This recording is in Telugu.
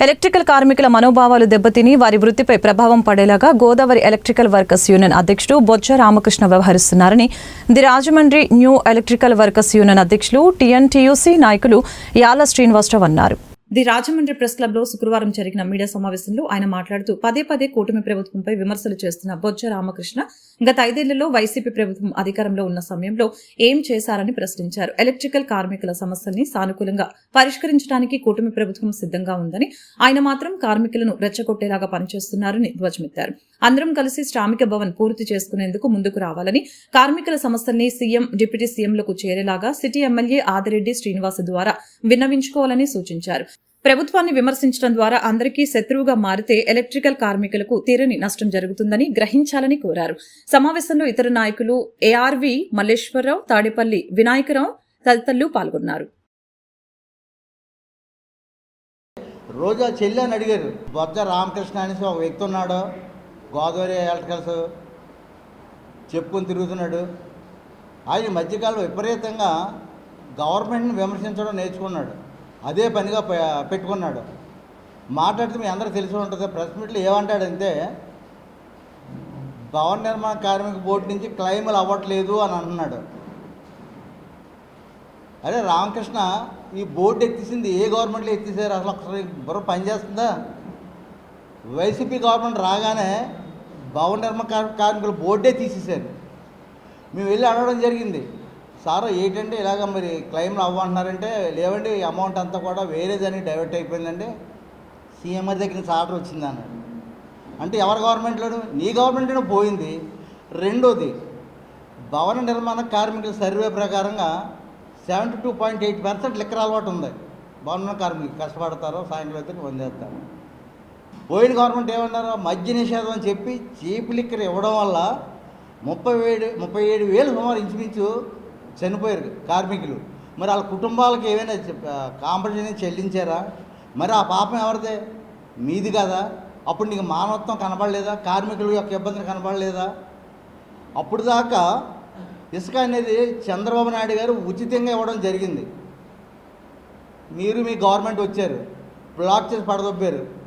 ఎలక్ట్రికల్ కార్మికుల మనోభావాలు దెబ్బతిని వారి వృత్తిపై ప్రభావం పడేలాగా గోదావరి ఎలక్ట్రికల్ వర్కర్స్ యూనియన్ అధ్యక్షుడు బొజ్జ రామకృష్ణ వ్యవహరిస్తున్నారని the Rajahmundry new electrical workers union అధ్యక్షులు టీఎన్టీయూసీ నాయకులు యాల శ్రీనివాసరావు అన్నారు. ది రాజమండ్రి ప్రెస్ క్లబ్లో శుక్రవారం జరిగిన మీడియా సమావేశంలో ఆయన మాట్లాడుతూ పదే పదే కూటమి ప్రభుత్వంపై విమర్శలు చేస్తున్న బొజ్జ రామకృష్ణ గత ఐదేళ్ళలో వైసీపీ ప్రభుత్వం అధికారంలో ఉన్న సమయంలో ఏం చేశారని ప్రశ్నించారు. ఎలక్ట్రికల్ కార్మికుల సమస్యల్ని సానుకూలంగా పరిష్కరించడానికి కూటమి ప్రభుత్వం సిద్ధంగా ఉందని ఆయన మాత్రం కార్మికులను రెచ్చగొట్టేలాగా పనిచేస్తున్నారని ధ్వజమెత్తారు. అందరం కలిసి శ్రామిక భవన్ పూర్తి చేసుకునేందుకు ముందుకు రావాలని కార్మికుల సమస్యల్ని సీఎం డిప్యూటీ సీఎంలకు చేరేలాగా సిటీ ఎమ్మెల్యే ఆదిరెడ్డి శ్రీనివాస్ ద్వారా విన్నవించుకోవాలని సూచించారు. ప్రభుత్వాన్ని విమర్శించడం ద్వారా అందరికీ శత్రువుగా మారితే ఎలక్ట్రికల్ కార్మికులకు తీరని నష్టం జరుగుతుందని గ్రహించాలని కోరారు. సమావేశంలో ఇతర నాయకులు ఏఆర్వి మల్లేశ్వరరావు తాడేపల్లి వినాయకరావు తదితరులు పాల్గొన్నారు. రోజా చెల్లి అని అడిగారు. బొజ్జ రామకృష్ణ అనేసి ఒక వ్యక్తి ఉన్నాడు. గోదావరి ఎలక్ట్రికల్స్ చెప్పుకొని తిరుగుతున్నాడు. ఆయన ఈ మధ్యకాలం విపరీతంగా గవర్నమెంట్ని విమర్శించడం నేర్చుకున్నాడు. అదే పనిగా పె- పెట్టుకున్నాడు. మాట్లాడితే మీ అందరూ తెలిసి ఉంటుంది. ప్రెస్ మీట్లో ఏమంటాడంటే భవన నిర్మాణ కార్మిక బోర్డు నుంచి క్లైములు అవ్వట్లేదు అని అంటున్నాడు. అరే రామకృష్ణ ఈ బోర్డు ఎత్తిసింది ఏ గవర్నమెంట్లో ఎత్తిసారు? అసలు ఒకసారి బుర్ర పనిచేస్తుందా వైసీపీ గవర్నమెంట్ రాగానే భవన నిర్మాణ కార్మికుల బోర్డే తీసేశారు. మేము వెళ్ళి అడగడం జరిగింది. సార్ ఏంటంటే ఇలాగ మరి క్లెయిమ్లు అవ్వంటున్నారంటే లేవండి అమౌంట్ అంతా కూడా వేరే దానికి డైవర్ట్ అయిపోయిందండి. సీఎం దగ్గర నుంచి ఆర్డర్ వచ్చింది అన్నాడు. అంటే ఎవరి గవర్నమెంట్లోను? నీ గవర్నమెంట్లోనే పోయింది. రెండోది భవన నిర్మాణ కార్మికుల సర్వే ప్రకారంగా seventy two point eight percent liquor అలవాటు ఉంది. భవన కార్మికులు కష్టపడతారు సాయంత్రం అయితే పొందేస్తారు పోయిన గవర్నమెంట్ ఏమన్నారు? మద్య నిషేధం అని చెప్పి చీప్ లిక్కర్ ఇవ్వడం వల్ల ముప్పై ఏడు ముప్పై ఏడు వేలు సుమారు ఇంచుమించు చనిపోయారు కార్మికులు. మరి వాళ్ళ కుటుంబాలకు ఏమైనా కాంపెన్సేషన్ చెల్లించారా? మరి ఆ పాపం ఎవరిదే? మీది కదా. అప్పుడు నీకు మానవత్వం కనబడలేదా? కార్మికుల యొక్క ఇబ్బందులు కనబడలేదా? అప్పుడు దాకా ఇసుక అనేది చంద్రబాబు నాయుడు గారు ఉచితంగా ఇవ్వడం జరిగింది. మీరు మీ గవర్నమెంట్ వచ్చారు. బ్లాక్ చేసి పడదొబ్బారు.